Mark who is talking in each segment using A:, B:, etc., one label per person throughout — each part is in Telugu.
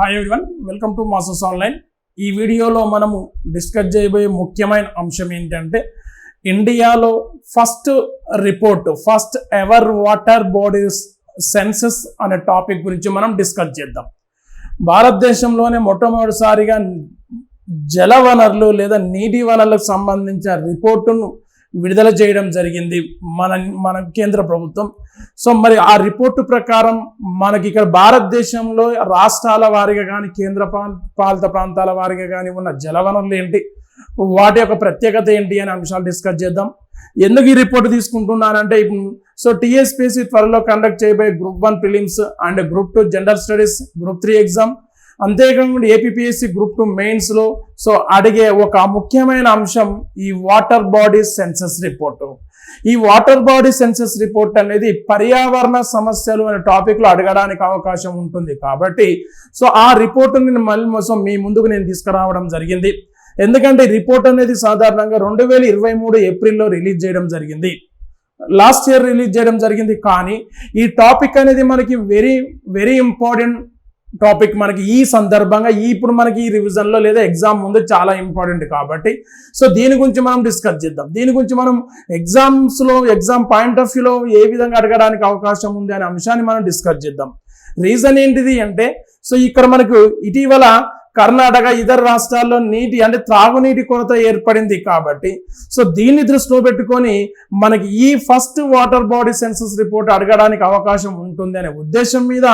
A: Hi everyone welcome to masses online ఈ వీడియోలో మనము డిస్కస్ చేయబోయే ముఖ్యమైన అంశం ఏంటంటే ఇండియాలో first report first ever water bodies census అనే టాపిక్ గురించి మనం డిస్కస్ చేద్దాం. భారతదేశంలోనే మొట్టమొదటిసారిగా జల వనరులు లేదా నీటి వనరులకు సంబంధించిన రిపోర్టును విడుదల చేయడం జరిగింది మన మన కేంద్ర ప్రభుత్వం. సో మరి ఆ రిపోర్టు ప్రకారం మనకి ఇక్కడ భారతదేశంలో రాష్ట్రాల వారిగా కానీ కేంద్ర పా- పాలిత ప్రాంతాల వారిగా కానీ ఉన్న జలవనరులు ఏంటి? వాటి యొక్క ప్రత్యేకత ఏంటి అనే అంశాలు డిస్కస్ చేద్దాం. ఎందుకు ఈ రిపోర్ట్ తీసుకుంటున్నానంటే ఇప్పుడు సో టీఎస్పీసీ త్వరలో కండక్ట్ చేయబోయే group one prelims and group two general studies group three exam అంతేకాకుండా ఏపీఎస్సి గ్రూప్ టూ మెయిన్స్లో సో అడిగే ఒక ముఖ్యమైన అంశం ఈ వాటర్ బాడీ సెన్సస్ రిపోర్టు ఈ వాటర్ బాడీ సెన్సస్ రిపోర్ట్ అనేది పర్యావరణ సమస్యలు అనే టాపిక్లో అడగడానికి అవకాశం ఉంటుంది కాబట్టి సో ఆ రిపోర్టుని నేను మళ్ళీ మొత్తం మీ ముందుకు నేను తీసుకురావడం జరిగింది. ఎందుకంటే రిపోర్ట్ అనేది సాధారణంగా రెండు వేల ఇరవై మూడు ఏప్రిల్లో రిలీజ్ చేయడం జరిగింది. లాస్ట్ ఇయర్ రిలీజ్ చేయడం జరిగింది కానీ ఈ టాపిక్ అనేది మనకి వెరీ వెరీ ఇంపార్టెంట్ టాపిక్ మనకి ఈ సందర్భంగా ఈ ఇప్పుడు మనకి ఈ రివిజన్లో లేదా ఎగ్జామ్ ముందు చాలా ఇంపార్టెంట్ కాబట్టి. సో దీని గురించి మనం డిస్కస్ చేద్దాం. దీని గురించి మనం ఎగ్జామ్స్లో ఎగ్జామ్ పాయింట్ ఆఫ్ వ్యూలో ఏ విధంగా అడగడానికి అవకాశం ఉంది అనే అంశాన్ని మనం డిస్కస్ చేద్దాం. రీజన్ ఏంటిది అంటే సో ఇక్కడ మనకు ఇటీవల కర్ణాటక ఇతర రాష్ట్రాల్లో నీటి అంటే త్రాగునీటి కొరత ఏర్పడింది కాబట్టి. సో దీన్ని దృష్టిలో పెట్టుకొని మనకి ఈ first water body census report అడగడానికి అవకాశం ఉంటుంది అనే ఉద్దేశం మీద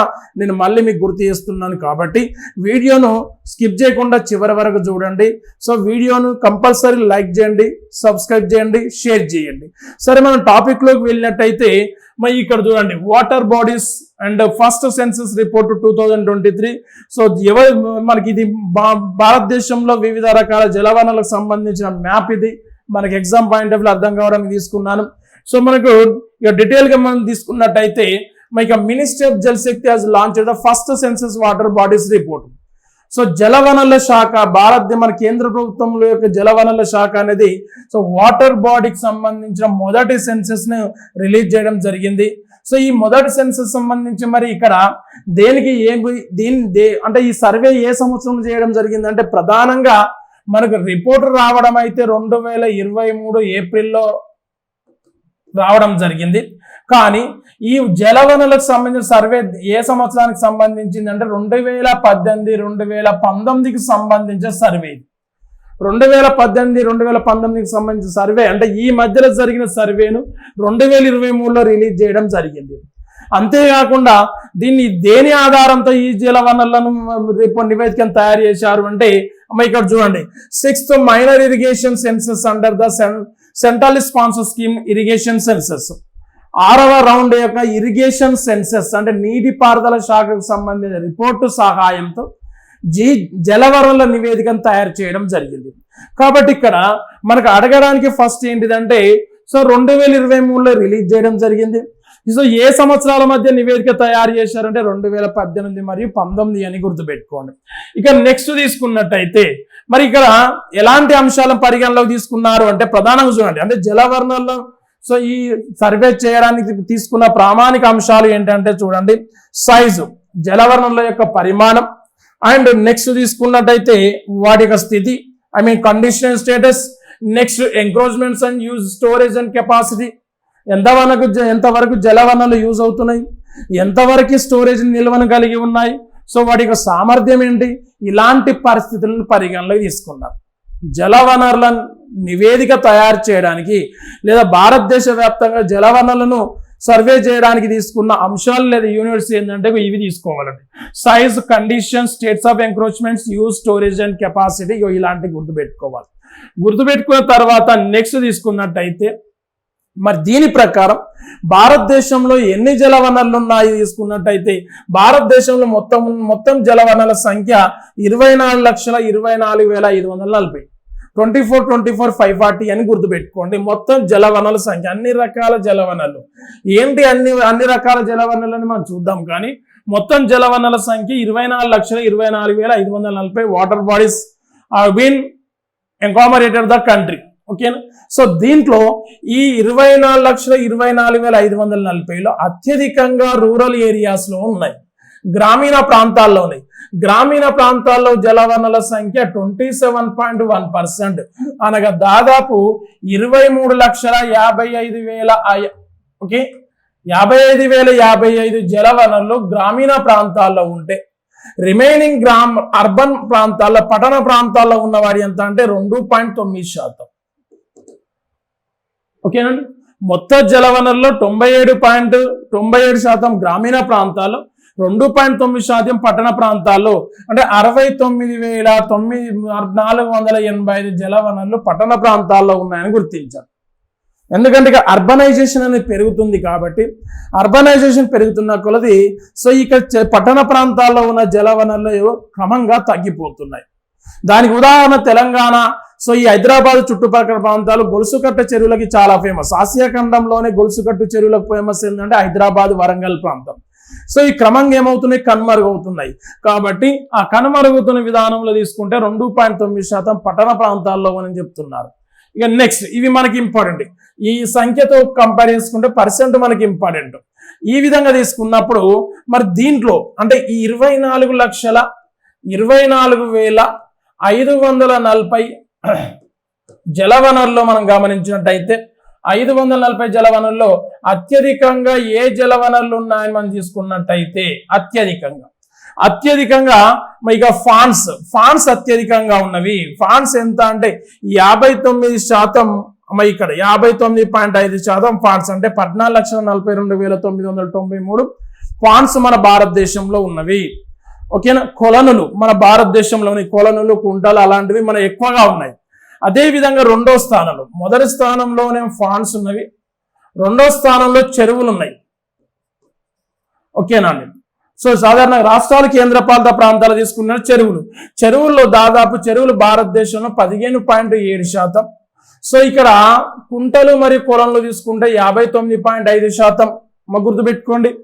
A: నేను మళ్ళీ మీకు గుర్తు చేస్తున్నాను కాబట్టి. వీడియోను స్కిప్ చేయకుండా చివరి వరకు చూడండి. సో వీడియోను కంపల్సరీ లైక్ చేయండి సబ్స్క్రైబ్ చేయండి షేర్ చేయండి. సరే మనం టాపిక్లోకి వెళ్ళినట్టయితే మరి ఇక్కడ చూడండి water bodies and first census report two thousand twenty three so ఎవరు మనకి ఇది భా- భారతదేశంలో వివిధ రకాల జలవనలకు సంబంధించిన మ్యాప్ ఇది. మనకి ఎగ్జామ్ పాయింట్ ఆఫ్ అర్థం కావడానికి తీసుకున్నాను. సో మనకు ఇక డీటెయిల్గా మనం తీసుకున్నట్టయితే ఇక ministry of Jal Shakti has launch the first census water bodies report so జలవనరుల శాఖ భారత్ మన కేంద్ర ప్రభుత్వంలో యొక్క జలవనరుల శాఖ అనేది సో వాటర్ బాడీకి సంబంధించిన మొదటి సెన్సెస్ను రిలీజ్ చేయడం జరిగింది. సో ఈ మొదటి సెన్సెస్ సంబంధించి మరి ఇక్కడ దేనికి ఏం దీని దే అంటే ఈ సర్వే ఏ సంవత్సరం చేయడం జరిగింది? అంటే ప్రధానంగా మనకు రిపోర్ట్ రావడం అయితే రెండు వేల ఇరవై మూడు ఏప్రిల్లో రావడం జరిగింది. కానీ ఈ జలవనరులకు సంబంధించిన సర్వే ఏ సంవత్సరానికి సంబంధించింది అంటే రెండు వేల పద్దెనిమిది రెండు వేల పంతొమ్మిదికి సంబంధించిన సర్వే రెండు వేల పద్దెనిమిది రెండు వేల పంతొమ్మిదికి సంబంధించిన సర్వే అంటే ఈ మధ్యలో జరిగిన సర్వేను రెండు వేల ఇరవై మూడులో రిలీజ్ చేయడం జరిగింది. అంతేకాకుండా దీన్ని దేని ఆధారంతో ఈ జలవనరులను రేపు నివేదికను తయారు చేశారు అంటే అమ్మ ఇక్కడ చూడండి. Sixth minor irrigation census under the సెన్ central sponsor scheme irrigation census. ఆరవ రౌండ్ యొక్క ఇరిగేషన్ సెన్సెస్ అంటే నీటిపారుదల శాఖకు సంబంధించిన రిపోర్టు సహాయంతో జీ జలవనరుల నివేదికను తయారు చేయడం జరిగింది. కాబట్టి ఇక్కడ మనకు అడగడానికి ఫస్ట్ ఏంటిదంటే సో రెండు వేల ఇరవై మూడులో రిలీజ్ చేయడం జరిగింది. సో ఏ సంవత్సరాల మధ్య నివేదిక తయారు చేశారంటే రెండు వేల పద్దెనిమిది మరియు పంతొమ్మిది అని గుర్తుపెట్టుకోండి. ఇక నెక్స్ట్ తీసుకున్నట్టయితే మరి ఇక్కడ ఎలాంటి అంశాలను పరిగణలోకి తీసుకున్నారు అంటే ప్రధానంగా చూడండి. అంటే జలవర్ణంలో సో ఈ సర్వే చేయడానికి తీసుకున్న ప్రామాణిక అంశాలు ఏంటంటే చూడండి. సైజు జలవనరుల యొక్క పరిమాణం అండ్ నెక్స్ట్ తీసుకున్నట్టయితే వాటి యొక్క స్థితి I mean condition status next encroachments and use storage and capacity ఎంతవరకు జ- ఎంతవరకు జలవనరులు యూజ్ అవుతున్నాయి? ఎంతవరకు స్టోరేజ్ నిల్వను కలిగి ఉన్నాయి? సో వాటి యొక్క సామర్థ్యం ఏంటి? ఇలాంటి పరిస్థితులను పరిగణలోకి తీసుకున్నారు జలవనరుల నివేదిక తయారు చేయడానికి లేదా భారతదేశ వ్యాప్తంగా జలవనరులను సర్వే చేయడానికి తీసుకున్న అంశాలు లేదా యూనివర్సిటీ ఏంటంటే ఇవి తీసుకోవాలండి. Size condition states of encroachments use storage and capacity ఇలాంటివి గుర్తుపెట్టుకోవాలి. గుర్తుపెట్టుకున్న తర్వాత నెక్స్ట్ తీసుకున్నట్టయితే మరి దీని ప్రకారం భారతదేశంలో ఎన్ని జలవనరులు ఉన్నాయి తీసుకున్నట్టయితే భారతదేశంలో మొత్తం మొత్తం జలవనరుల సంఖ్య ఇరవై నాలుగు లక్షల ఇరవై నాలుగు వేల ఐదు వందల నలభై. Twenty four twenty four five forty అని గుర్తుపెట్టుకోండి. మొత్తం జలవనరుల సంఖ్య అన్ని రకాల జలవనరులు. ఏంటి అన్ని అన్ని రకాల జలవనరులని మనం చూద్దాం కానీ మొత్తం జలవనరుల సంఖ్య ఇరవై నాలుగు లక్షల ఇరవై నాలుగు వేల ఐదు వందల నలభై. Water bodies are been enumerated the country ఓకేనా సో దీంట్లో ఈ ఇరవై నాలుగు లక్షల ఇరవై నాలుగు వేల ఐదు వందల నలభైలో అత్యధికంగా రూరల్ ఏరియాస్లో ఉన్నాయి. గ్రామీణ ప్రాంతాల్లో ఉన్నాయి. గ్రామీణ ప్రాంతాల్లో జలవనరుల సంఖ్య twenty seven point one percent. అనగా దాదాపు ఇరవై మూడు లక్షల యాభై ఐదు వేల ఓకే యాభై ఐదు వేల యాభై ఐదు జలవనరులు గ్రామీణ ప్రాంతాల్లో ఉంటే రిమైనింగ్ గ్రామ అర్బన్ ప్రాంతాల్లో పట్టణ ప్రాంతాల్లో ఉన్న వారి ఎంత అంటే రెండు పాయింట్ తొమ్మిది శాతం. ఓకేనండి? మొత్తం జలవనరులో తొంభై ఏడు పాయింట్ తొంభై ఏడు శాతం గ్రామీణ ప్రాంతాల్లో రెండు పాయింట్ తొమ్మిది శాతం పట్టణ ప్రాంతాల్లో అంటే అరవై తొమ్మిది వేల తొమ్మిది నాలుగు వందల ఎనభై ఐదు జలవనరులు పట్టణ ప్రాంతాల్లో ఉన్నాయని గుర్తించారు. ఎందుకంటే ఇక అర్బనైజేషన్ అనేది పెరుగుతుంది కాబట్టి అర్బనైజేషన్ పెరుగుతున్న కొలది సో ఇక్కడ పట్టణ ప్రాంతాల్లో ఉన్న జలవనరులు క్రమంగా తగ్గిపోతున్నాయి. దానికి ఉదాహరణ తెలంగాణ సో ఈ హైదరాబాద్ చుట్టుపక్కల ప్రాంతాలు గొలుసుకట్ట చెరువులకి చాలా ఫేమస్ ఆసియా ఖండంలోనే గొలుసుకట్టు చెరువులకు ఫేమస్ ఏంటంటే హైదరాబాద్ వరంగల్ ప్రాంతం. సో ఈ క్రమంగా ఏమవుతున్నాయి? కనుమరుగవుతున్నాయి. కాబట్టి ఆ కనుమరుగుతున్న విధానంలో తీసుకుంటే రెండు పాయింట్ తొమ్మిది శాతం పట్టణ ప్రాంతాల్లో అని చెప్తున్నారు. ఇక నెక్స్ట్ ఇవి మనకి ఇంపార్టెంట్ ఈ సంఖ్యతో కంపేర్ చేసుకుంటే పర్సెంట్ మనకి ఇంపార్టెంట్ ఈ విధంగా తీసుకున్నప్పుడు మరి దీంట్లో అంటే ఈ ఇరవై నాలుగు లక్షల ఇరవై నాలుగు వేల ఐదు వందల నలభై జలవనరుల్లో మనం గమనించినట్టయితే ఐదు వందల నలభై జలవనరుల్లో అత్యధికంగా ఏ జలవనరులు ఉన్నాయని మనం తీసుకున్నట్టయితే అత్యధికంగా. అత్యధికంగా ఇక ఫాన్స్ ఫాన్స్ అత్యధికంగా ఉన్నవి. ఫాన్స్ ఎంత అంటే యాభై తొమ్మిది శాతం మరి ఇక్కడ యాభై తొమ్మిది పాయింట్ ఐదు శాతం ఫాన్స్ అంటే పద్నాలుగు లక్షల నలభై రెండు వేల తొమ్మిది వందల తొంభై మూడు ఫాన్స్ మన భారతదేశంలో ఉన్నవి. ఓకేనా? కొలనులు. మన భారతదేశంలోని కొలనులు కుంటలు అలాంటివి మన ఎక్కువగా ఉన్నాయి. అదేవిధంగా రెండో స్థానంలో మొదటి స్థానంలోనే ఫాన్స్ ఉన్నవి. రెండో స్థానంలో చెరువులు ఉన్నాయి. ఓకేనా అండి? సో సాధారణ రాష్ట్రాలు కేంద్రపాలిత ప్రాంతాలు తీసుకున్న చెరువులు. చెరువుల్లో దాదాపు చెరువులు భారతదేశంలో పదిహేను పాయింట్ ఏడు శాతం. సో ఇక్కడ కుంటలు మరియు కొలంలో తీసుకుంటే యాభై తొమ్మిది పాయింట్ ఐదు శాతం. మా గుర్తుపెట్టుకోండి.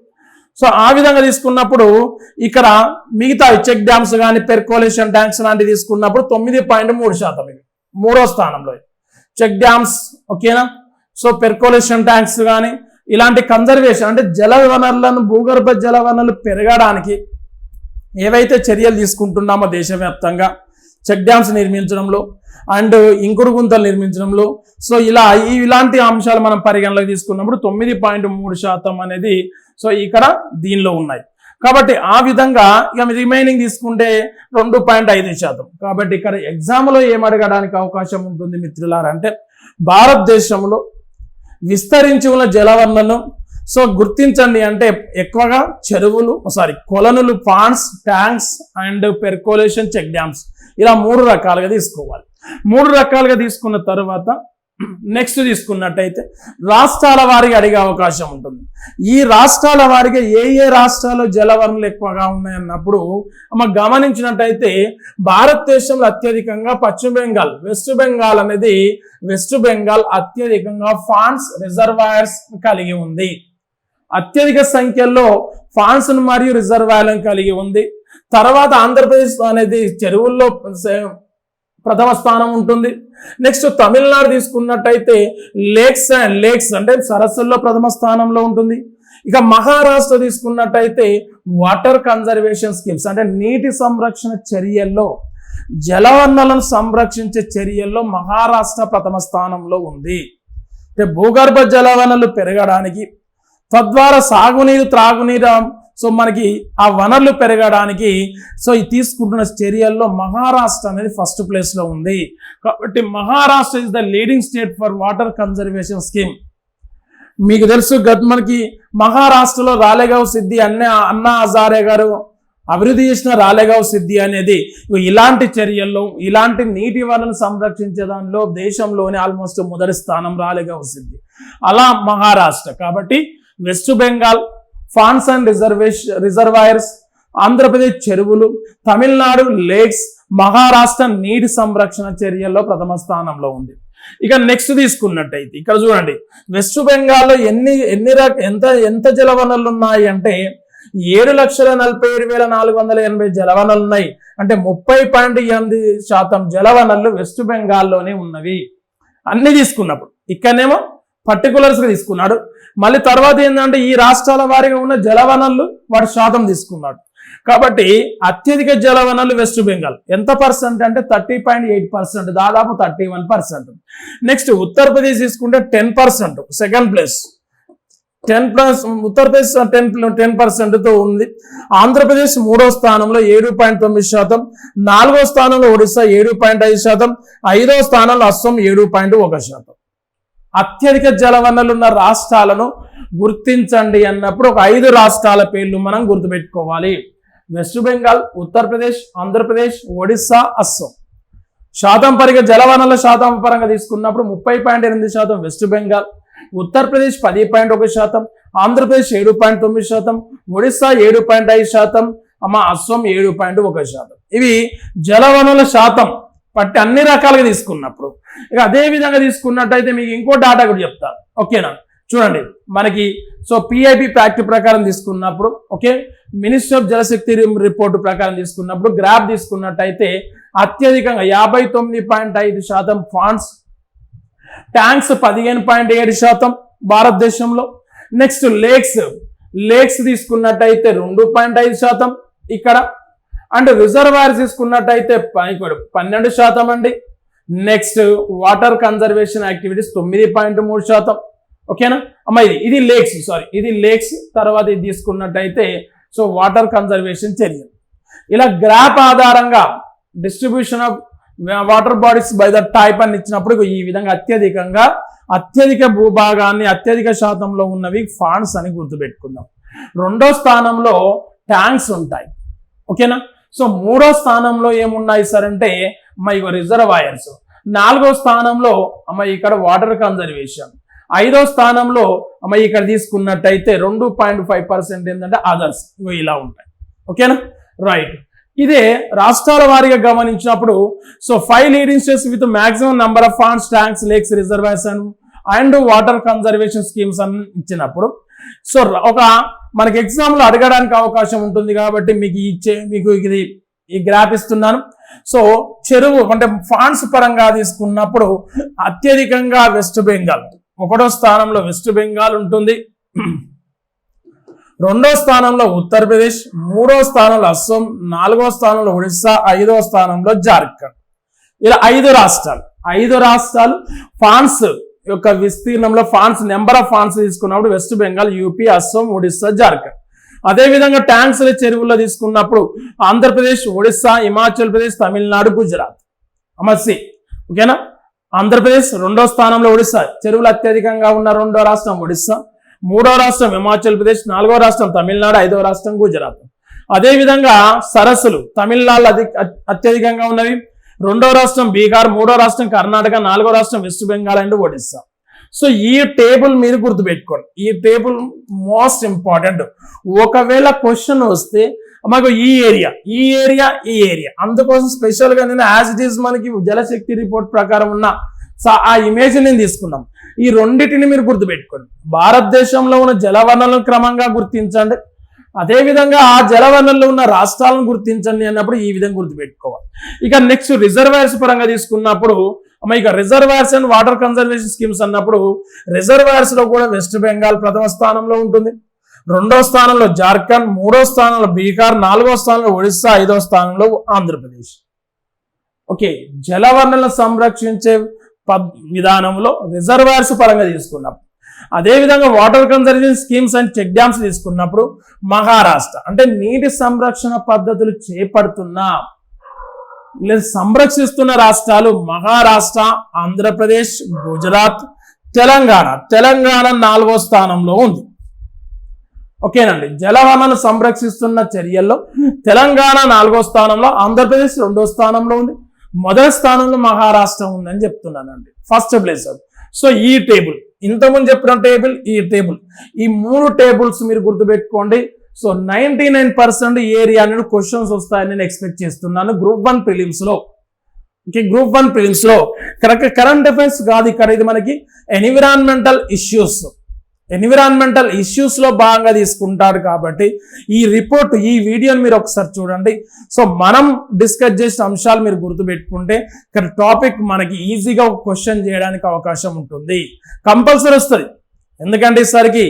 A: సో ఆ విధంగా తీసుకున్నప్పుడు ఇక్కడ మిగతా చెక్ డ్యామ్స్ కానీ పెర్కోలేషన్ ట్యాంక్స్ లాంటివి తీసుకున్నప్పుడు తొమ్మిది పాయింట్ మూడు శాతం ఇది. మూడో స్థానంలో చెక్ డ్యామ్స్ ఓకేనా? సో పెర్కోలేషన్ ట్యాంక్స్ కానీ ఇలాంటి కన్జర్వేషన్ అంటే జల వనరులను భూగర్భ జల వనరులు పెరగడానికి ఏవైతే చర్యలు తీసుకుంటున్నామో దేశవ్యాప్తంగా చెక్ డ్యామ్స్ నిర్మించడంలో అండ్ ఇంకుడు గుంతలు నిర్మించడంలో సో ఇలా ఈ ఇలాంటి అంశాలు మనం పరిగణలోకి తీసుకున్నప్పుడు తొమ్మిది పాయింట్ మూడు శాతం అనేది సో ఇక్కడ దీనిలో ఉన్నాయి. కాబట్టి ఆ విధంగా ఇక రిమైనింగ్ తీసుకుంటే రెండు పాయింట్ ఐదు శాతం. కాబట్టి ఇక్కడ ఎగ్జామ్లో ఏం అడగడానికి అవకాశం ఉంటుంది మిత్రులారంటే భారతదేశంలో విస్తరించి ఉన్న జలవనరులను సో గుర్తించండి అంటే ఎక్కువగా చెరువులు sorry కొలనులు ponds tanks and percolation check dams ఇలా మూడు రకాలుగా తీసుకోవాలి. మూడు రకాలుగా తీసుకున్న తర్వాత నెక్స్ట్ తీసుకున్నట్టయితే రాష్ట్రాల వారికి అడిగే అవకాశం ఉంటుంది. ఈ రాష్ట్రాల వారికి ఏ ఏ రాష్ట్రాల్లో జలవనరులు ఎక్కువగా ఉన్నాయన్నప్పుడు మనం గమనించినట్టయితే భారతదేశంలో అత్యధికంగా పశ్చిమ బెంగాల్ వెస్ట్ బెంగాల్ అనేది వెస్ట్ బెంగాల్ అత్యధికంగా ఫాన్స్ రిజర్వాయర్స్ కలిగి ఉంది. అత్యధిక సంఖ్యలో ఫాన్స్ మరియు రిజర్వాయర్లను కలిగి ఉంది. తర్వాత ఆంధ్రప్రదేశ్ అనేది చెరువుల్లో ప్రథమ స్థానం ఉంటుంది. నెక్స్ట్ తమిళనాడు తీసుకున్నట్టయితే లేక్స్ అండ్ లేక్స్ అంటే సరస్సుల్లో ప్రథమ స్థానంలో ఉంటుంది. ఇక మహారాష్ట్ర తీసుకున్నట్టయితే వాటర్ కన్జర్వేషన్ స్కీమ్స్ అంటే నీటి సంరక్షణ చర్యల్లో జలవనరులను సంరక్షించే చర్యల్లో మహారాష్ట్ర ప్రథమ స్థానంలో ఉంది. అంటే భూగర్భ జలవనరులు పెరగడానికి తద్వారా సాగునీరు త్రాగునీరు సో మనకి ఆ వనరులు పెరగడానికి సో ఈ తీసుకుంటున్న చర్యల్లో మహారాష్ట్ర అనేది ఫస్ట్ ప్లేస్లో ఉంది. కాబట్టి Maharashtra is the leading state for water conservation scheme మీకు తెలుసు గత మనకి మహారాష్ట్రలో రాలేగావ్ సిద్ధి అన్న అన్నా హజారే గారు అభివృద్ధి చేసిన రాలేగావ్ సిద్ధి అనేది ఇలాంటి చర్యల్లో ఇలాంటి నీటి వనరులను సంరక్షించే దానిలో దేశంలోనే ఆల్మోస్ట్ మొదటి స్థానం రాలేగావ్ సిద్ధి. అలా మహారాష్ట్ర. కాబట్టి west Bengal fans and reservation reservoirs Andhra Pradesh చెరువులు తమిళనాడు లేక్స్ మహారాష్ట్ర నీటి సంరక్షణ చర్యల్లో ప్రథమ స్థానంలో ఉంది. ఇక నెక్స్ట్ తీసుకున్నట్టయితే ఇక్కడ చూడండి వెస్ట్ బెంగాల్లో ఎన్ని ఎన్ని రక ఎంత ఎంత జలవనరులు ఉన్నాయి అంటే ఏడు లక్షల నలభై ఏడు వేల నాలుగు వందల ఎనభై జలవనరులు ఉన్నాయి. అంటే ముప్పై పాయింట్ ఎనిమిది శాతం జలవనరులు వెస్ట్ బెంగాల్లోనే ఉన్నవి. అన్ని తీసుకున్నప్పుడు ఇక్కడనేమో పర్టికులర్స్గా తీసుకున్నాడు. మళ్ళీ తర్వాత ఏంటంటే ఈ రాష్ట్రాల వారిగా ఉన్న జలవనరులు వాటి శాతం తీసుకున్నాడు. కాబట్టి అత్యధిక జలవనరులు వెస్ట్ బెంగాల్ ఎంత పర్సెంట్ అంటే థర్టీ పాయింట్ ఎయిట్ పర్సెంట్ దాదాపు thirty one percent next Uttar Pradesh తీసుకుంటే ten percent second place ten plus Uttar Pradesh ten ten పర్సెంట్తో ఉంది. ఆంధ్రప్రదేశ్ మూడో స్థానంలో ఏడు పాయింట్ తొమ్మిది శాతం. నాలుగో స్థానంలో ఒడిస్సా ఏడు పాయింట్ ఐదు శాతం. ఐదో స్థానంలో అస్సాం ఏడు పాయింట్ ఒక శాతం. అత్యధిక జలవనరులు ఉన్న రాష్ట్రాలను గుర్తించండి అన్నప్పుడు ఒక ఐదు రాష్ట్రాల పేర్లు మనం గుర్తుపెట్టుకోవాలి. వెస్ట్ బెంగాల్ ఉత్తరప్రదేశ్ ఆంధ్రప్రదేశ్ ఒడిస్సా అస్సాం. శాతం పరంగా జలవనరుల శాతం పరంగా తీసుకున్నప్పుడు ముప్పై పాయింట్ ఎనిమిది శాతం వెస్ట్ బెంగాల్ ఉత్తరప్రదేశ్ పది పాయింట్ ఒక శాతం ఆంధ్రప్రదేశ్ ఏడు పాయింట్ తొమ్మిది శాతం ఒడిస్సా ఏడు పాయింట్ ఐదు శాతం అమ్మ అస్సాం ఏడు పాయింట్ ఒక శాతం. ఇవి జలవనరుల శాతం పట్టి అన్ని రకాలుగా తీసుకున్నప్పుడు ఇక అదే విధంగా తీసుకున్నట్టయితే మీకు ఇంకో డాటా కూడా చెప్తాను ఓకేనా చూడండి మనకి సో పిఐపి ప్రాక్టీ ప్రకారం తీసుకున్నప్పుడు okay minister of Jal Shakti report ప్రకారం తీసుకున్నప్పుడు గ్రాఫ్ తీసుకున్నట్టయితే అత్యధికంగా యాభై తొమ్మిది పాయింట్ ఐదు శాతం ఫాండ్స్ ట్యాంక్స్ పదిహేను పాయింట్ ఏడు శాతం భారతదేశంలో. నెక్స్ట్ లేక్స్ లేక్స్ తీసుకున్నట్టయితే రెండు పాయింట్ ఐదు శాతం ఇక్కడ. అండ్ రిజర్వాయర్స్ తీసుకున్నట్టయితే పన్నెండు శాతం అండి. నెక్స్ట్ వాటర్ కన్జర్వేషన్ యాక్టివిటీస్ తొమ్మిది పాయింట్ మూడు శాతం. ఓకేనా? అమ్మ ఇది ఇది లేక్స్ సారీ ఇది లేక్స్ తర్వాత ఇది తీసుకున్నట్టయితే సో వాటర్ కన్జర్వేషన్ చర్యలు ఇలా గ్రాఫ్ ఆధారంగా distribution of water bodies by the type అని ఇచ్చినప్పుడు ఈ విధంగా అత్యధికంగా అత్యధిక భూభాగాన్ని అత్యధిక శాతంలో ఉన్నవి ఫాండ్స్ అని గుర్తుపెట్టుకుందాం. రెండో స్థానంలో ట్యాంక్స్ ఉంటాయి. ఓకేనా? సో మూడో స్థానంలో ఏమున్నాయి సార్ అంటే అమ్మ ఇగో రిజర్వాయర్స్ నాలుగో స్థానంలో అమ్మ ఇక్కడ వాటర్ కన్జర్వేషన్ ఐదో స్థానంలో అమ్మ ఇక్కడ తీసుకున్నట్టయితే రెండు పాయింట్ ఫైవ్ పర్సెంట్ ఏంటంటే అదర్స్ ఇగో ఇలా ఉంటాయి. ఓకేనా? రైట్ ఇదే రాష్ట్రాల వారీగా గమనించినప్పుడు so five leading states with maximum number of ponds tanks lakes reservation and water conservation schemes అని ఇచ్చినప్పుడు సో ఒక మనకి ఎగ్జామ్లో అడగడానికి అవకాశం ఉంటుంది కాబట్టి మీకు ఇచ్చే మీకు ఇది ఈ గ్రాఫ్ ఇస్తున్నాను. సో చెరువు అంటే ఫాండ్స్ పరంగా తీసుకున్నప్పుడు అత్యధికంగా వెస్ట్ బెంగాల్ ఒకటో స్థానంలో వెస్ట్ బెంగాల్ ఉంటుంది. రెండో స్థానంలో ఉత్తరప్రదేశ్ మూడో స్థానంలో అస్సాం నాలుగో స్థానంలో ఒడిస్సా ఐదో స్థానంలో జార్ఖండ్. ఇలా ఐదు రాష్ట్రాలు ఐదు రాష్ట్రాలు ఫాన్స్ యొక్క విస్తీర్ణంలో ఫాన్స్ నెంబర్ ఆఫ్ ఫాన్స్ తీసుకున్నప్పుడు వెస్ట్ బెంగాల్ యూపీ అస్సాం ఒడిస్సా జార్ఖండ్. అదేవిధంగా ట్యాంక్స్ల చెరువుల్లో తీసుకున్నప్పుడు ఆంధ్రప్రదేశ్ ఒడిస్సా హిమాచల్ ప్రదేశ్ తమిళనాడు గుజరాత్. అమర్సి. ఓకేనా? ఆంధ్రప్రదేశ్ రెండో స్థానంలో ఒడిస్సా. చెరువులు అత్యధికంగా ఉన్న రెండో రాష్ట్రం ఒడిస్సా. మూడో రాష్ట్రం హిమాచల్ ప్రదేశ్ నాలుగో రాష్ట్రం తమిళనాడు ఐదో రాష్ట్రం గుజరాత్. అదేవిధంగా సరస్సులు తమిళనాడు అధి అత్యధికంగా ఉన్నవి. రెండో రాష్ట్రం బీహార్ మూడో రాష్ట్రం కర్ణాటక నాలుగో రాష్ట్రం west Bengal and Odisha. So ఈ టేబుల్ మీద గుర్తుపెట్టుకోండి. ఈ టేబుల్ మోస్ట్ ఇంపార్టెంట్. ఒకవేళ క్వశ్చన్ వస్తే మాకు ఈ ఏరియా ఈ ఏరియా ఈ ఏరియా. అందుకోసం స్పెషల్గా నేను యాజ్ ఇట్ ఈస్ మనకి జలశక్తి రిపోర్ట్ ప్రకారం ఉన్న ఆ ఇమేజ్ నేను తీసుకున్నాం. ఈ రెండింటిని మీరు గుర్తుపెట్టుకోండి. భారతదేశంలో ఉన్న జలవనరులను క్రమంగా గుర్తించండి. అదేవిధంగా ఆ జలవనరులు ఉన్న రాష్ట్రాలను గుర్తించండి అన్నప్పుడు ఈ విధంగా గుర్తుపెట్టుకోవాలి. ఇక నెక్స్ట్ రిజర్వాయర్స్ పరంగా తీసుకున్నప్పుడు అమ్మ ఇక reservoirs and water conservation schemes అన్నప్పుడు రిజర్వాయర్స్లో కూడా వెస్ట్ బెంగాల్ ప్రథమ స్థానంలో ఉంటుంది. రెండో స్థానంలో జార్ఖండ్ మూడో స్థానంలో బీహార్ నాలుగో స్థానంలో ఒడిస్సా ఐదో స్థానంలో ఆంధ్రప్రదేశ్. ఓకే జలవనరులను సంరక్షించే పద్ విధానంలో రిజర్వాయర్స్ పరంగా తీసుకున్నప్పుడు అదేవిధంగా water conservation schemes and check dams తీసుకున్నప్పుడు మహారాష్ట్ర అంటే నీటి సంరక్షణ పద్ధతులు చేపడుతున్న. లేదా సంరక్షిస్తున్న రాష్ట్రాలు మహారాష్ట్ర ఆంధ్రప్రదేశ్ గుజరాత్ తెలంగాణ. తెలంగాణ నాలుగో స్థానంలో ఉంది. ఓకేనండి. జలవనను సంరక్షిస్తున్న చర్యల్లో తెలంగాణ నాలుగో స్థానంలో ఆంధ్రప్రదేశ్ రెండో స్థానంలో ఉంది. మొదటి స్థానంలో మహారాష్ట్ర ఉందని చెప్తున్నానండి. ఫస్ట్ ప్లేస్ సో ఈ టేబుల్ ఇంతకుముందు చెప్పిన టేబుల్ ఈ టేబుల్. ఈ మూడు టేబుల్స్ మీరు గుర్తుపెట్టుకోండి. So ninety nine percent area నుండి క్వశ్చన్స్ వస్తాయని నేను ఎక్స్పెక్ట్ చేస్తున్నాను గ్రూప్ వన్ ప్రిలిమ్స్లో. ఓకే గ్రూప్ వన్ ప్రిలిమ్స్లో. కరెక్ట్ కరెంట్ అఫైర్స్ కాదు ఇక్కడ ఇది మనకి ఎన్విరాన్మెంటల్ ఇష్యూస్. ఎన్విరాన్మెంటల్ ఇష్యూస్లో భాగంగా తీసుకుంటాడు కాబట్టి ఈ రిపోర్ట్ ఈ వీడియోని మీరు ఒకసారి చూడండి. సో మనం డిస్కస్ చేసిన అంశాలు మీరు గుర్తుపెట్టుకుంటే ఇక్కడ టాపిక్ మనకి ఈజీగా ఒక క్వశ్చన్ చేయడానికి అవకాశం ఉంటుంది. కంపల్సరీ వస్తుంది. ఎందుకంటే ఈసారికి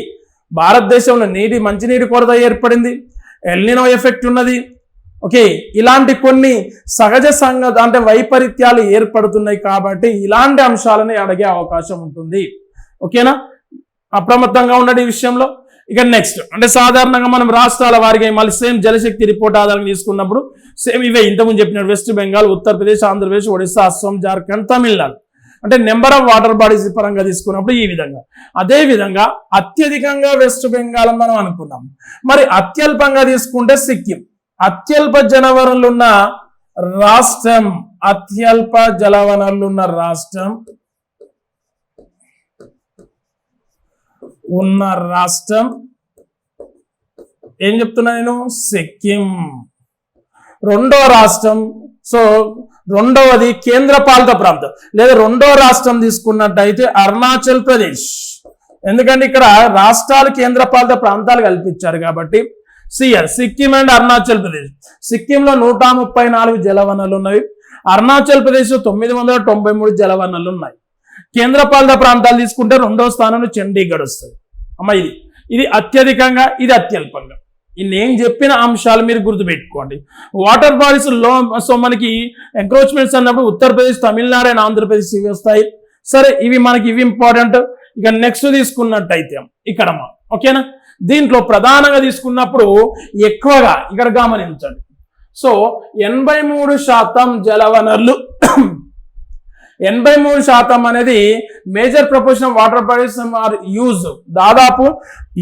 A: భారతదేశంలో నీటి మంచినీటి కొరత ఏర్పడింది. ఎల్నినో ఎఫెక్ట్ ఉన్నది. ఓకే ఇలాంటి కొన్ని సహజ సంగత అంటే వైపరీత్యాలు ఏర్పడుతున్నాయి కాబట్టి ఇలాంటి అంశాలని అడిగే అవకాశం ఉంటుంది. ఓకేనా? అప్రమత్తంగా ఉండండి ఈ విషయంలో. ఇక నెక్స్ట్ అంటే సాధారణంగా మనం రాష్ట్రాల వారికి మళ్ళీ సేమ్ జలశక్తి రిపోర్ట్ ఆధారంగా తీసుకున్నప్పుడు సేమ్ ఇవే ఇంతకుముందు చెప్పినట్టు వెస్ట్ బెంగాల్ ఉత్తరప్రదేశ్ ఆంధ్రప్రదేశ్ ఒడిస్సా అస్సాం జార్ఖండ్ తమిళనాడు అంటే నెంబర్ ఆఫ్ వాటర్ బాడీస్ పరంగా తీసుకున్నప్పుడు ఈ విధంగా. అదే విధంగా అత్యధికంగా వెస్ట్ బెంగాల్ అని మనం అనుకున్నాం. మరి అత్యల్పంగా తీసుకుంటే సిక్కిం. అత్యల్ప జలవనరులు ఉన్న రాష్ట్రం అత్యల్ప జలవనరులు ఉన్న రాష్ట్రం ఉన్న రాష్ట్రం. ఏం చెప్తున్నా నేను? సిక్కిం. రెండో రాష్ట్రం సో రెండవది కేంద్రపాలిత ప్రాంతం లేదా రెండో రాష్ట్రం తీసుకున్నట్టయితే అరుణాచల్ ప్రదేశ్. ఎందుకంటే ఇక్కడ రాష్ట్రాలు కేంద్రపాలిత ప్రాంతాలు కల్పించారు కాబట్టి C R Sikkim and Arunachal Pradesh. సిక్కింలో నూట ముప్పై నాలుగు జలవనరులు ఉన్నవి. అరుణాచల్ ప్రదేశ్ తొమ్మిది వందల తొంభై మూడు జలవనరులు ఉన్నాయి. కేంద్రపాలిత ప్రాంతాలు తీసుకుంటే రెండో స్థానంలో చండీగఢ్ వస్తుంది. అమ్మ ఇది ఇది అత్యధికంగా ఇది అత్యల్పంగా. నేను చెప్పిన అంశాలు మీరు గుర్తుపెట్టుకోండి. వాటర్ బాడీస్లో సో మనకి ఎంక్రోచ్మెంట్స్ అన్నప్పుడు ఉత్తరప్రదేశ్ తమిళనాడు అండ్ ఆంధ్రప్రదేశ్ ఇవి వస్తాయి. సరే ఇవి మనకి ఇవి ఇంపార్టెంట్ ఇక నెక్స్ట్ తీసుకున్నట్టయితే ఇక్కడ మా ఓకేనా? దీంట్లో ప్రధానంగా తీసుకున్నప్పుడు ఎక్కువగా ఇక్కడ గమనించండి. సో ఎనభై మూడు శాతం జలవనరులు ఎనభై మూడు శాతం అనేది major proportion of water bodies are use. దాదాపు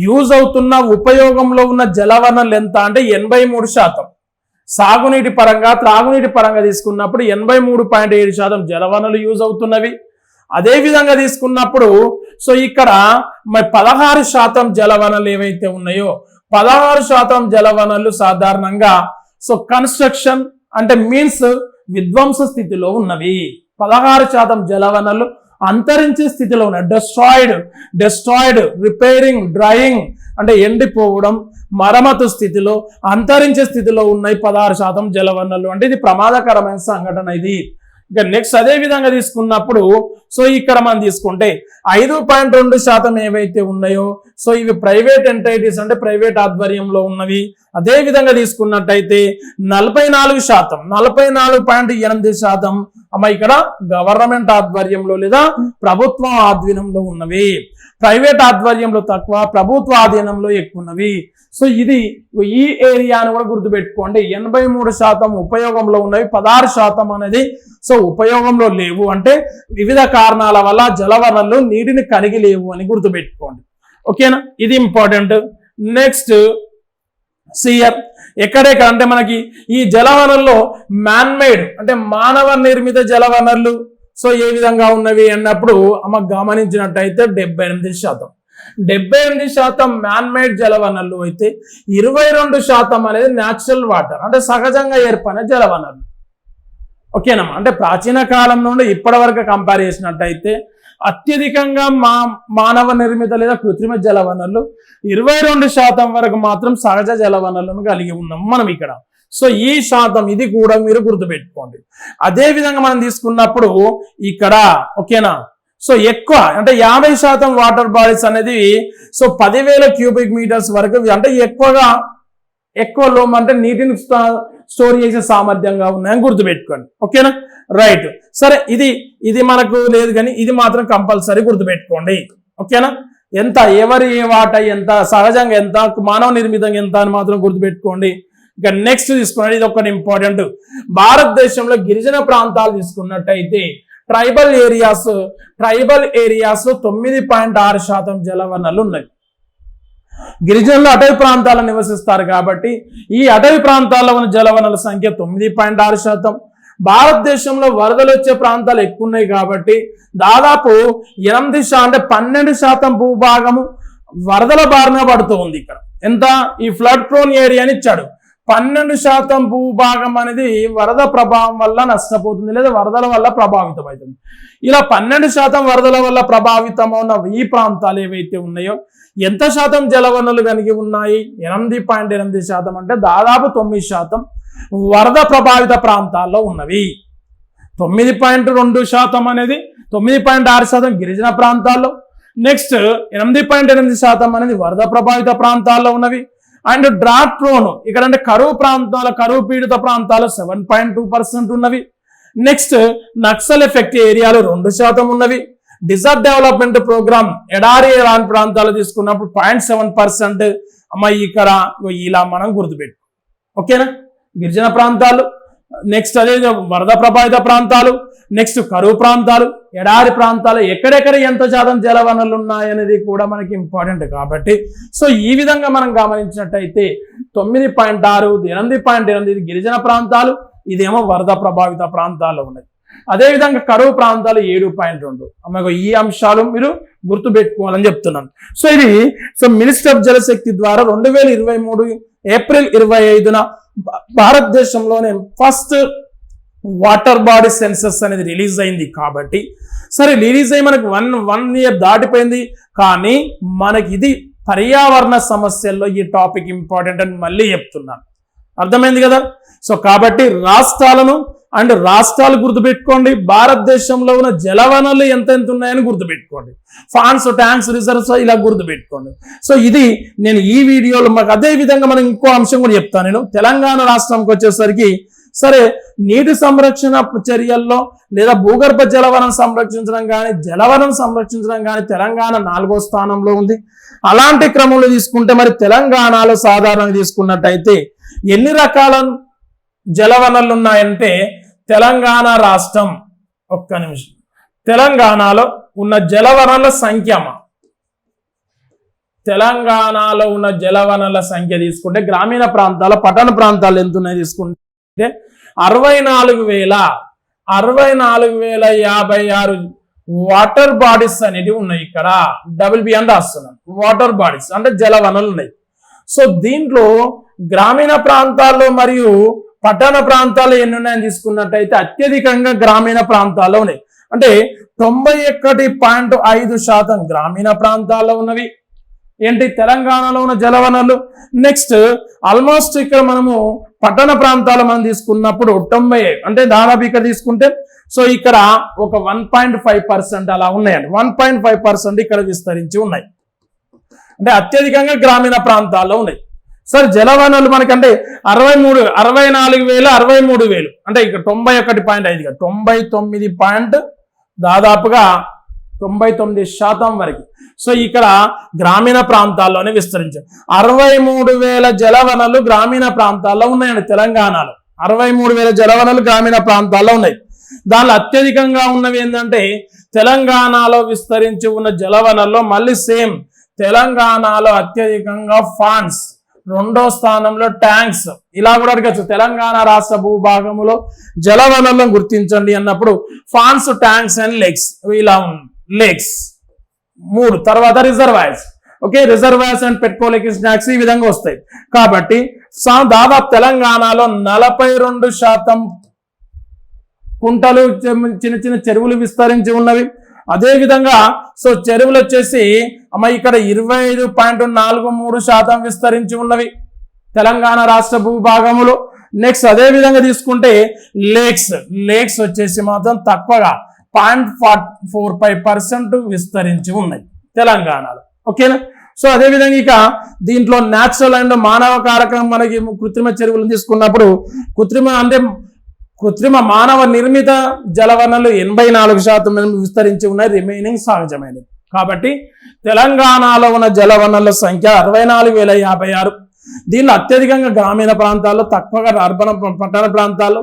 A: యూజ్ అవుతున్న ఉపయోగంలో ఉన్న జలవనరులు ఎంత అంటే ఎనభై మూడు శాతం. సాగునీటి పరంగా త్రాగునీటి పరంగా తీసుకున్నప్పుడు ఎనభై మూడు పాయింట్ ఏడు శాతం జలవనరులు యూజ్ అవుతున్నవి. అదే విధంగా తీసుకున్నప్పుడు సో ఇక్కడ మరి పదహారు శాతం జలవనరులు ఏవైతే ఉన్నాయో పదహారు శాతం జలవనరులు సాధారణంగా సో కన్స్ట్రక్షన్ అంటే మీన్స్ విధ్వంస స్థితిలో ఉన్నవి. పదహారు శాతం జలవనరులు అంతరించే స్థితిలో ఉన్నాయి. డెస్ట్రాయిడ్ డెస్ట్రాయిడ్ రిపేరింగ్ డ్రైయింగ్ అంటే ఎండిపోవడం మరమ్మతు స్థితిలో అంతరించే స్థితిలో ఉన్నాయి పదహారు శాతం జలవనరులు. అంటే ఇది ప్రమాదకరమైన సంఘటన ఇది. ఇక నెక్స్ట్ అదే విధంగా తీసుకున్నప్పుడు సో ఇక్కడ మనం తీసుకుంటే ఐదు పాయింట్ రెండు శాతం ఏవైతే ఉన్నాయో సో ఇవి ప్రైవేట్ ఎంటైటీస్ అంటే ప్రైవేట్ ఆధ్వర్యంలో ఉన్నవి. అదే విధంగా తీసుకున్నట్టయితే నలభై నాలుగు శాతం నలభై నాలుగు పాయింట్ ఎనిమిది శాతం అమ్మ ఇక్కడ గవర్నమెంట్ ఆధ్వర్యంలో లేదా ప్రభుత్వం ఆధీనంలో ఉన్నవి. ప్రైవేట్ ఆధ్వర్యంలో తక్కువ ప్రభుత్వ ఆధీనంలో ఎక్కువ ఉన్నవి. సో ఇది ఈ ఏరియాను కూడా గుర్తుపెట్టుకోండి. ఎనభై మూడు శాతం ఉపయోగంలో ఉన్నవి పదహారు శాతం అనేది సో ఉపయోగంలో లేవు అంటే వివిధ కారణాల వల్ల జలవనరులు నీటిని కలిగి లేవు అని గుర్తుపెట్టుకోండి. ఓకేనా? ఇది ఇంపార్టెంట్. నెక్స్ట్ సిఆర్ ఎక్కడెక్కడ అంటే మనకి ఈ జలవనరుల్లో మ్యాన్మేడ్ అంటే మానవ నిర్మిత జలవనరులు. సో ఏ విధంగా ఉన్నవి అన్నప్పుడు అమ్మ గమనించినట్టయితే డెబ్బై ఎనిమిది శాతం. డెబ్బై ఎనిమిది శాతం మ్యాన్మేడ్ జలవనరులు అయితే ఇరవై రెండు శాతం అనేది న్యాచురల్ వాటర్ అంటే సహజంగా ఏర్పడిన జలవనరులు. ఓకేనమ్మా అంటే ప్రాచీన కాలం నుండి ఇప్పటి వరకు కంపేర్ చేసినట్టయితే అత్యధికంగా మా మానవ నిర్మిత లేదా కృత్రిమ జలవనరులు ఇరవై రెండు శాతం వరకు మాత్రం సహజ జలవనరులను కలిగి ఉన్నాం మనం ఇక్కడ. సో ఈ శాతం ఇది కూడా మీరు గుర్తుపెట్టుకోండి. అదేవిధంగా మనం తీసుకున్నప్పుడు ఇక్కడ ఓకేనా? సో ఎక్కువ అంటే యాభై శాతం వాటర్ బాడీస్ అనేది సో పదివేల క్యూబిక్ మీటర్స్ వరకు అంటే ఎక్కువగా ఎక్కువ లోమ్ అంటే నీటిని స్టోర్ చేసే సామర్థ్యంగా ఉన్నాయని గుర్తుపెట్టుకోండి. ఓకేనా? రైట్. సరే ఇది ఇది మనకు లేదు కానీ ఇది మాత్రం కంపల్సరీ గుర్తుపెట్టుకోండి. ఓకేనా? ఎంత ఎవరి వాట ఎంత సహజంగా ఎంత మానవ నిర్మితంగా ఎంత అని మాత్రం గుర్తుపెట్టుకోండి. ఇక నెక్స్ట్ తీసుకున్నది ఇది ఒకటి ఇంపార్టెంట్ భారతదేశంలో గిరిజన ప్రాంతాలు తీసుకున్నట్టయితే ట్రైబల్ ఏరియాస్ ట్రైబల్ ఏరియాస్ తొమ్మిది పాయింట్ ఆరు శాతం జలవనరులు ఉన్నాయి. గిరిజనులు అటవీ ప్రాంతాల్లో నివసిస్తారు కాబట్టి ఈ అటవీ ప్రాంతాల్లో ఉన్న జలవనరుల సంఖ్య తొమ్మిది పాయింట్ ఆరు శాతం. భారతదేశంలో వరదలు వచ్చే ప్రాంతాలు ఎక్కువ ఉన్నాయి కాబట్టి దాదాపు ఎనిమిది శాతం అంటే పన్నెండు శాతం భూభాగము వరదల బారిన పడుతూ ఉంది ఇక్కడ. ఎంత? ఈ ఫ్లడ్ ప్రోన్ ఏరియాని ఇచ్చాడు. పన్నెండు శాతం భూభాగం అనేది వరద ప్రభావం వల్ల నష్టపోతుంది లేదా వరదల వల్ల ప్రభావితం అవుతుంది ఇలా పన్నెండు శాతం వరదల వల్ల ప్రభావితం ఉన్న ఈ ప్రాంతాలు ఏవైతే ఉన్నాయో ఎంత శాతం జలవనరులు కలిగి ఉన్నాయి? ఎనిమిది పాయింట్ ఎనిమిది శాతం అంటే దాదాపు తొమ్మిది శాతం వరద ప్రభావిత ప్రాంతాల్లో ఉన్నవి. తొమ్మిది పాయింట్ రెండు శాతం అనేది తొమ్మిది పాయింట్ ఆరు శాతం గిరిజన ప్రాంతాల్లో. నెక్స్ట్ ఎనిమిది పాయింట్ ఎనిమిది శాతం అనేది వరద ప్రభావిత ప్రాంతాల్లో ఉన్నవి. అండ్ డ్రాట్ ప్రోన్ ఇక్కడ అంటే కరువు ప్రాంతాల కరువు పీడిత ప్రాంతాలు సెవెన్ పాయింట్ టూ పర్సెంట్ ఉన్నవి. నెక్స్ట్ నక్సల్ ఎఫెక్ట్ ఏరియాలు రెండు శాతం ఉన్నవి. డిజర్ట్ డెవలప్మెంట్ ప్రోగ్రామ్ ఎడారి రాని ప్రాంతాలు తీసుకున్నప్పుడు పాయింట్ సెవెన్ పర్సెంట్. అమ్మ ఇక్కడ ఇలా మనం గుర్తుపెట్టు. ఓకేనా? గిరిజన ప్రాంతాలు. నెక్స్ట్ అదే వరద ప్రభావిత ప్రాంతాలు. నెక్స్ట్ కరువు ప్రాంతాలు ఎడారి ప్రాంతాలు ఎక్కడెక్కడ ఎంత శాతం జలవనరులు ఉన్నాయనేది కూడా మనకి ఇంపార్టెంట్ కాబట్టి. సో ఈ విధంగా మనం గమనించినట్టయితే తొమ్మిది పాయింట్ ఆరు ఎనిమిది పాయింట్ ఎనిమిది ఇది గిరిజన ప్రాంతాలు ఇదేమో వరద ప్రభావిత ప్రాంతాల్లో ఉన్నాయి. అదేవిధంగా కరువు ప్రాంతాలు ఏడు పాయింట్ రెండు. ఈ అంశాలు మీరు గుర్తుపెట్టుకోవాలని చెప్తున్నాను. సో ఇది సో మినిస్టర్ ఆఫ్ జలశక్తి ద్వారా రెండు వేల ఇరవై మూడు ఏప్రిల్ ఇరవై ఐదున భారతదేశంలోనే ఫస్ట్ వాటర్ బాడీ సెన్సస్ అనేది రిలీజ్ అయింది కాబట్టి సరే రిలీజ్ అయ్యి మనకి వన్ వన్ ఇయర్ దాటిపోయింది. కానీ మనకి ఇది పర్యావరణ సమస్యల్లో ఈ టాపిక్ ఇంపార్టెంట్ అని మళ్ళీ చెప్తున్నాను. అర్థమైంది కదా? సో కాబట్టి రాష్ట్రాలను అండ్ రాష్ట్రాలు గుర్తుపెట్టుకోండి. భారతదేశంలో ఉన్న జలవనరులు ఎంత ఎంత ఉన్నాయని గుర్తుపెట్టుకోండి. ఫాన్స్ ట్యాంక్స్ రిజర్వ్స్ ఇలా గుర్తుపెట్టుకోండి. సో ఇది నేను ఈ వీడియోలో మాకు అదే విధంగా మనం ఇంకో అంశం కూడా చెప్తాను. నేను తెలంగాణ రాష్ట్రంకి వచ్చేసరికి సరే నీటి సంరక్షణ చర్యల్లో లేదా భూగర్భ జలవనం సంరక్షించడం కానీ జలవనం సంరక్షించడం కానీ తెలంగాణ నాలుగో స్థానంలో ఉంది. అలాంటి క్రమంలో తీసుకుంటే మరి తెలంగాణలో సాధారణంగా తీసుకున్నట్టయితే ఎన్ని రకాల జలవనరులు ఉన్నాయంటే తెలంగాణ రాష్ట్రం ఒక్క నిమిషం. తెలంగాణలో ఉన్న జలవనరుల సంఖ్య తెలంగాణలో ఉన్న జలవనరుల సంఖ్య తీసుకుంటే గ్రామీణ ప్రాంతాల పట్టణ ప్రాంతాలు ఎంత ఉన్నాయి తీసుకుంటే అరవై నాలుగు వేల అరవై నాలుగు వేల యాభై ఆరు వాటర్ బాడీస్ అనేవి ఉన్నాయి ఇక్కడ. డబుల్ బి అని రాస్తున్నాను వాటర్ బాడీస్ అంటే జలవనలు ఉన్నాయి. సో దీంట్లో గ్రామీణ ప్రాంతాల్లో మరియు పట్టణ ప్రాంతాలు ఎన్ని ఉన్నాయని తీసుకున్నట్టయితే అత్యధికంగా గ్రామీణ ప్రాంతాల్లో ఉన్నాయి. అంటే తొంభై ఒకటి పాయింట్ ఐదు శాతం గ్రామీణ ప్రాంతాల్లో ఉన్నవి. ఏంటి తెలంగాణలో ఉన్న జలవనరులు? నెక్స్ట్ ఆల్మోస్ట్ ఇక్కడ మనము పట్టణ ప్రాంతాలు మనం తీసుకున్నప్పుడు తొంభై అంటే దాదాపు ఇక్కడ తీసుకుంటే సో ఇక్కడ ఒక వన్ పాయింట్ ఫైవ్ పర్సెంట్ అలా ఉన్నాయండి. వన్ పాయింట్ ఫైవ్ పర్సెంట్ ఇక్కడ విస్తరించి ఉన్నాయి. అంటే అత్యధికంగా గ్రామీణ ప్రాంతాల్లో ఉన్నాయి. సార్ జలవనరులు మనకంటే అరవై మూడు అరవై నాలుగు వేలు అరవై మూడు వేలు. అంటే ఇక్కడ తొంభై ఒకటి పాయింట్ ఐదుగా తొంభై తొమ్మిది పాయింట్ దాదాపుగా తొంభై తొమ్మిది శాతం వరకు. సో ఇక్కడ గ్రామీణ ప్రాంతాల్లోనే విస్తరించారు. అరవై మూడు వేల జలవనలు గ్రామీణ ప్రాంతాల్లో ఉన్నాయండి తెలంగాణలో. అరవై మూడు వేల జలవనలు గ్రామీణ ప్రాంతాల్లో ఉన్నాయి. దానిలో అత్యధికంగా ఉన్నవి ఏంటంటే తెలంగాణలో విస్తరించి ఉన్న జలవనల్లో మళ్ళీ సేమ్ తెలంగాణలో అత్యధికంగా ఫాన్స్ రెండో స్థానంలో ట్యాంక్స్. ఇలా కూడా అడగచ్చు. తెలంగాణ రాష్ట్ర భూభాగంలో జలవనలను గుర్తించండి అన్నప్పుడు ఫాన్స్ ట్యాంక్స్ అండ్ లేక్స్. ఇలా లేక్స్. మూడు తర్వాత రిజర్వాయర్స్ ఓకే రిజర్వాయర్స్ అండ్ పెట్రోలిక్ స్నాక్స్ ఈ విధంగా వస్తాయి. కాబట్టి దాదాపు తెలంగాణలో నలభై రెండు శాతం కుంటలు చిన్న చిన్న చెరువులు విస్తరించి ఉన్నవి. అదేవిధంగా సో చెరువులు వచ్చేసి అమ్మ ఇక్కడ ఇరవై ఐదు పాయింట్ నాలుగు మూడు శాతం విస్తరించి ఉన్నవి తెలంగాణ రాష్ట్ర భూభాగములో. నెక్స్ట్ అదే విధంగా తీసుకుంటే లేక్స్ లేక్స్ వచ్చేసి మాత్రం తక్కువగా పాయింట్ ఫోర్ ఫైవ్ పర్సెంట్ విస్తరించి ఉన్నాయి తెలంగాణలో. ఓకేనా? సో అదేవిధంగా ఇక దీంట్లో న్యాచురల్ అండ్ మానవ కారకం మనకి కృత్రిమ చెరువులు తీసుకున్నప్పుడు కృత్రిమ అంటే కృత్రిమ మానవ నిర్మిత జలవనరులు ఎనభై నాలుగు శాతం విస్తరించి ఉన్నాయి రిమైనింగ్ సహజమైనవి కాబట్టి తెలంగాణలో ఉన్న జలవనరుల సంఖ్య అరవై నాలుగు వేల యాభై ఆరు. దీనిలో అత్యధికంగా గ్రామీణ ప్రాంతాల్లో తక్కువగా అర్బన పట్టణ ప్రాంతాల్లో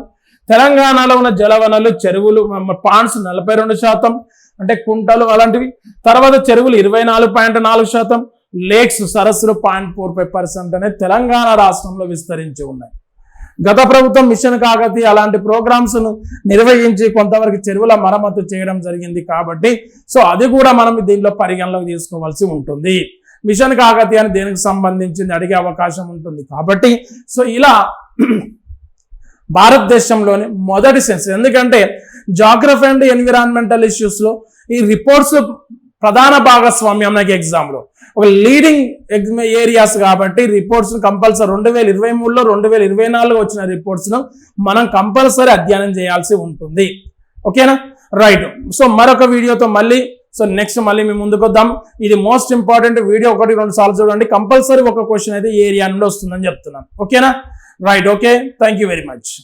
A: తెలంగాణలో ఉన్న జలవనరులు చెరువులు పాండ్స్ నలభై రెండు శాతం అంటే కుంటలు అలాంటివి. తర్వాత చెరువులు ఇరవై నాలుగు పాయింట్ నాలుగు శాతం లేక్స్ సరస్సులు పాయింట్ ఫోర్ ఫైవ్ పర్సెంట్ అనేది తెలంగాణ రాష్ట్రంలో విస్తరించి ఉన్నాయి. గత ప్రభుత్వం మిషన్ కాకతి అలాంటి ప్రోగ్రామ్స్ను నిర్వహించి కొంతవరకు చెరువుల మరమ్మతు చేయడం జరిగింది కాబట్టి సో అది కూడా మనం దీనిలో పరిగణలోకి తీసుకోవాల్సి ఉంటుంది. మిషన్ కాకతీయ అని దేనికి సంబంధించింది? అడిగే అవకాశం ఉంటుంది కాబట్టి సో ఇలా భారతదేశంలోని మొదటి సెన్స్ ఎందుకంటే జాగ్రఫీ అండ్ ఎన్విరాన్మెంటల్ ఇష్యూస్లో ఈ రిపోర్ట్స్ ప్రధాన భాగస్వామ్యం నాకు ఎగ్జామ్లో ఒక లీడింగ్ ఏరియాస్ కాబట్టి రిపోర్ట్స్ కంపల్సరీ రెండు వేల ఇరవై మూడులో రెండు వేల ఇరవై నాలుగులో వచ్చిన రిపోర్ట్స్ను మనం కంపల్సరీ అధ్యయనం చేయాల్సి ఉంటుంది. ఓకేనా? రైట్ సో మరొక వీడియోతో మళ్ళీ సో నెక్స్ట్ మళ్ళీ మేము ముందుకు వద్దాం. ఇది మోస్ట్ ఇంపార్టెంట్ వీడియో ఒకటి రెండు సార్లు చూడండి. కంపల్సరీ ఒక క్వశ్చన్ అయితే ఈ ఏరియా నుండి వస్తుందని చెప్తున్నాను. ఓకేనా? Right okay thank you very much